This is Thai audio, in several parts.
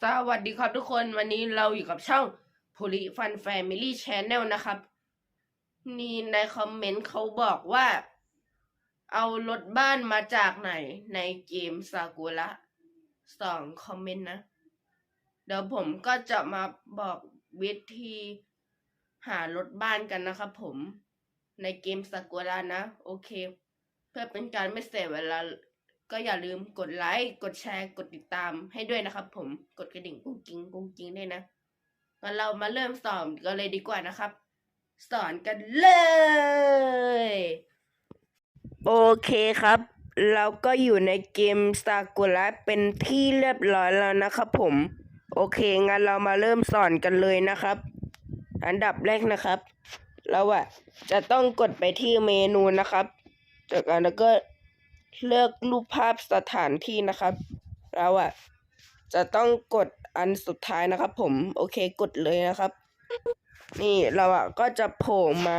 สวัสดีครับทุกคนวันนี้เราอยู่กับช่องผลิฟันแฟมิลี่แชนแนลนะครับ นี่ในคอมเมนต์เขาบอกว่า เอารถบ้านมาจากไหนในเกมซากุระสองคอมเมนต์นะ เดี๋ยวผมก็จะมาบอกวิธีหารถบ้านกันนะครับผมในเกมซากุระนะ โอเค เพื่อเป็นการไม่เสียเวลา ก็อย่าลืมกดไลค์ กดแชร์ กดติดตามให้ด้วยนะครับ ผม กดกระดิ่งกุ้งกิ้งกุ้งกิ้งด้วยนะงั้นเรามาเริ่มสอนกันเลยดีกว่านะครับ สอนกันเลย โอเคครับ เราก็อยู่ในเกมซากุระเป็นที่เรียบร้อยแล้วนะครับผม โอเค งั้นเรามาเริ่มสอนกันเลยนะครับ อันดับแรกนะครับ เราอะจะต้องกดไปที่เมนูนะครับ จากนั้นก็ เลือกรูปภาพสถานที่นะครับ เราอะจะต้องกดอันสุดท้ายนะครับ ผมโอเคกดเลยนะครับ นี่เราอะก็จะโผล่มา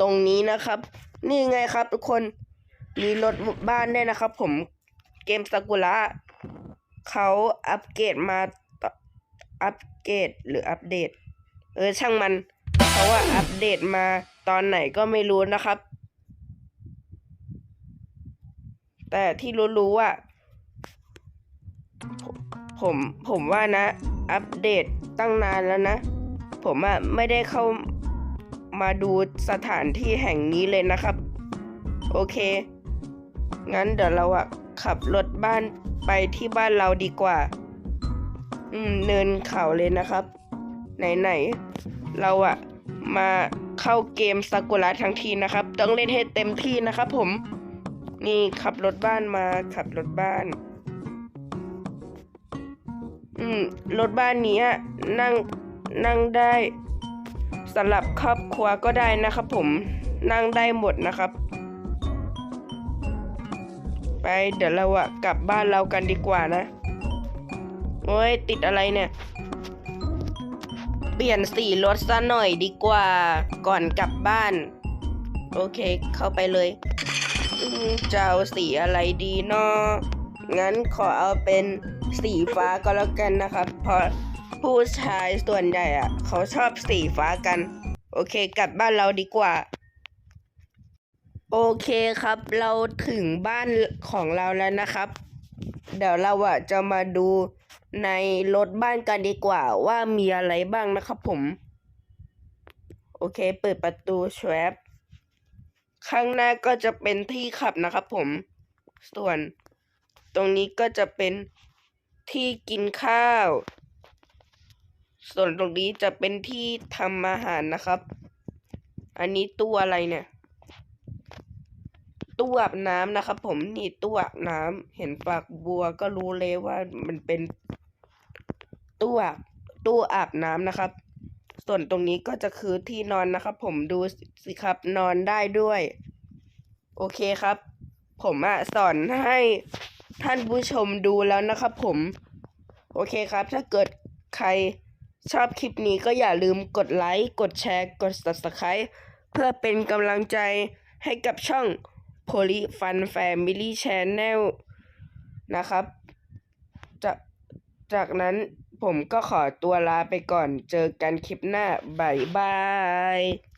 ตรงนี้นะครับ นี่ไงครับ ทุกคนมีรถบ้านได้นะครับ ผมเกมซากุระเขาอัปเกรดมาออัปเกรดหรืออัปเดต เออช่างมันเขาว่าอัปเดตมาตอนไหนก็ไม่รู้นะครับ แต่ที่รู้ๆว่าผมผมผมว่านะ อัปเดตตั้งนานแล้วนะ ผมอะไม่ได้เข้ามาดูสถานที่แห่งนี้เลยนะครับ โอเค งั้นเดี๋ยวเราอะขับรถบ้านไปที่บ้านเราดีกว่า อืม เนินเขาเลยนะครับ ไหนๆ เราอะมาเข้าเกมซากุระทั้งทีนะครับ ต้องเล่นให้เต็มที่นะครับผม นี่ขับรถบ้านมาขับรถบ้าน อืมรถบ้านนี้นั่งนั่งได้สำหรับครอบครัวก็ได้นะครับผมนั่งได้หมดนะครับ ไปเดี๋ยวเราอะกลับบ้านเรากันดีกว่านะโอ้ยติดอะไรเนี่ย เปลี่ยนสีรถซะหน่อยดีกว่าก่อนกลับบ้าน โอเคเข้าไปเลย จะเอาสีอะไรดีเนาะงั้นขอเอาเป็นสีฟ้าก็แล้วกันนะครับ เพราะผู้ชายส่วนใหญ่อะเขาชอบสีฟ้ากัน โอเค กลับบ้านเราดีกว่า โอเคครับ เราถึงบ้านของเราแล้วนะครับ เดี๋ยวเราอะจะมาดูในรถบ้านกันดีกว่าว่ามีอะไรบ้างนะครับผม โอเค เปิดประตูแชป ข้างหน้าก็จะเป็นที่ขับนะครับผม ส่วนตรงนี้ก็จะเป็นที่กินข้าว ส่วนตรงนี้จะเป็นที่ทำอาหารนะครับ อันนี้ตู้อะไรเนี่ย ตู้อาบน้ำนะครับ ผมนี่ตู้อาบน้ำเห็นปากบัวก็รู้เลยว่ามันเป็นตู้อาบตู้อาบน้ำนะครับ ส่วนตรงนี้ก็จะคือที่นอนนะครับ ผมดูสิครับนอนได้ด้วย โอเคครับ ผมอะสอนให้ท่านผู้ชมดูแล้วนะครับ ผม โอเคครับ ถ้าเกิดใครชอบคลิปนี้ก็อย่าลืมกดไลค์ กดแชร์ กด subscribe เพื่อเป็นกำลังใจให้กับช่อง Poly Fun Family Channel นะครับ จากจากนั้น ผมก็ขอตัวลาไปก่อน เจอกันคลิปหน้า บ๊ายบาย